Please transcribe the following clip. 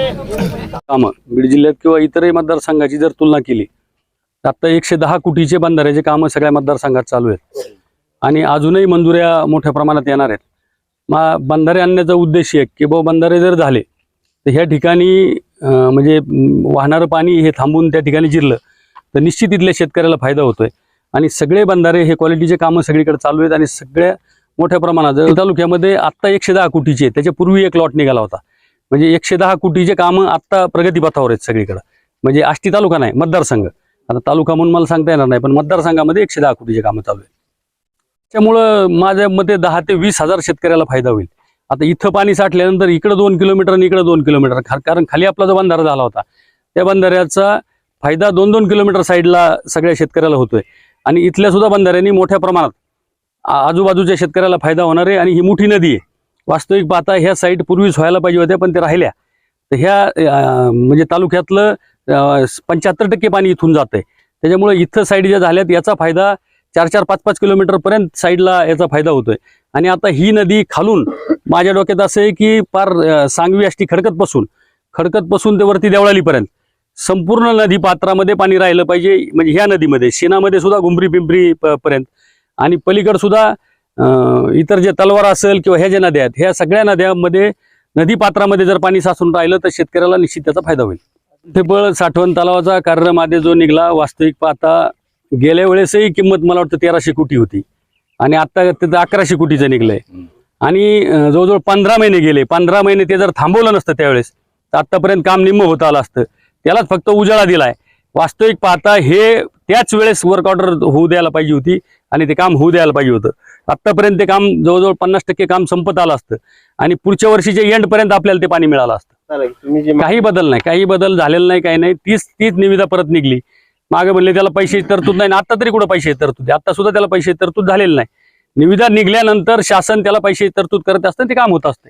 कामं बीड जिल्ह्यात किंवा इतरही मतदारसंघाची जर तुलना केली तर आता एकशे दहा कोटीचे बंधाऱ्याचे कामं सगळ्या मतदारसंघात चालू आहेत. आणि अजूनही मंजुऱ्या मोठ्या प्रमाणात येणार आहेत. मग बंधारे आणण्याचा उद्देश एक की बाबा बंधारे जर झाले तर ह्या ठिकाणी म्हणजे वाहणारं पाणी हे थांबून त्या ठिकाणी जिरलं तर निश्चित इथल्या शेतकऱ्याला फायदा होतोय. आणि सगळे बंधारे हे क्वालिटीचे कामं सगळीकडे चालू आहेत आणि सगळ्या मोठ्या प्रमाणात जर तालुक्यामध्ये आत्ता एकशे दहा कोटीचे त्याच्या पूर्वी एक लॉट निघाला होता. म्हणजे एकशे दहा कोटीचे कामं आत्ता प्रगतीपथावर आहेत सगळीकडं. म्हणजे आष्टी तालुका नाही मतदारसंघ. आता तालुका म्हणून मला सांगता येणार नाही पण मतदारसंघामध्ये एकशे दहा कोटीचे कामं चालू आहेत. त्यामुळं माझ्या मते दहा ते वीस हजार शेतकऱ्याला फायदा होईल. आता इथं पाणी साठल्यानंतर इकडं दोन किलोमीटर आणि इकडं दोन किलोमीटर कारण खाली आपला जो बंधारा झाला होता त्या बंधाऱ्याचा फायदा दोन दोन किलोमीटर साईडला सगळ्या शेतकऱ्याला होतोय. आणि इथल्या सुद्धा बंधाऱ्यांनी मोठ्या प्रमाणात आजूबाजूच्या शेतकऱ्याला फायदा होणार आहे आणि ही मोठी नदी आहे. वास्तविक पाहता ह्या साईट पूर्वीच व्हायला पाहिजे होत्या पण ते राहिल्या. तर ह्या म्हणजे तालुक्यातलं पंच्याहत्तर टक्के पाणी इथून जात आहे त्याच्यामुळे इथं साईड ज्या झाल्यात याचा फायदा चार चार पाच पाच किलोमीटरपर्यंत साईडला याचा फायदा होतोय. आणि आता ही नदी खालून माझ्या डोक्यात असं आहे की पार सांगवी आष्टी खडकतपासून खडकतपासून ते वरती देवळालीपर्यंत. संपूर्ण नदी पात्रामध्ये पाणी राहिलं पाहिजे म्हणजे ह्या नदीमध्ये शेणामध्ये सुद्धा गुंबरी पिंपरी पर्यंत. आणि पलीकड सुद्धा इतर जे तलवार असेल किंवा ह्या ज्या नद्या आहेत ह्या सगळ्या नद्यांमध्ये नदी पात्रामध्ये जर पाणी साचून राहिलं तर शेतकऱ्याला निश्चित त्याचा फायदा होईल. ठिबळ साठवण तलावाचा कार्यक्रमामध्ये जो निघला वास्तविक पाहता गेल्या वेळेसही किंमत मला वाटतं तेराशे कोटी होती. आणि आता त्याचं अकराशे कोटीचं निघलंय. आणि जवळजवळ पंधरा महिने गेले. पंधरा महिने ते जर थांबवलं नसतं त्यावेळेस तर आतापर्यंत काम निम्म होत आलं असतं. त्यालाच फक्त उजाळा दिलाय. वास्तविक पाहता हे त्याच वेळेस वर्क ऑर्डर होऊ द्यायला पाहिजे होती आणि ते काम होऊ द्यायला पाहिजे होतं. आतापर्यंत ते काम जवळजवळ पन्नास टक्के काम संपत आलं असतं आणि पुढच्या वर्षीच्या एंड पर्यंत आपल्याला ते पाणी मिळालं असतं. काही बदल नाही काही बदल झालेला नाही काही नाही. तीच तीच निविदा परत निघली. मागे म्हणले त्याला पैसे तरतूद नाही आता तरी कुठं पैसे तरतूद? आता सुद्धा त्याला पैसे तरतूद झालेले नाही. निविदा निघल्यानंतर शासन त्याला पैसे तरतूद करत असतं ते काम होत असते.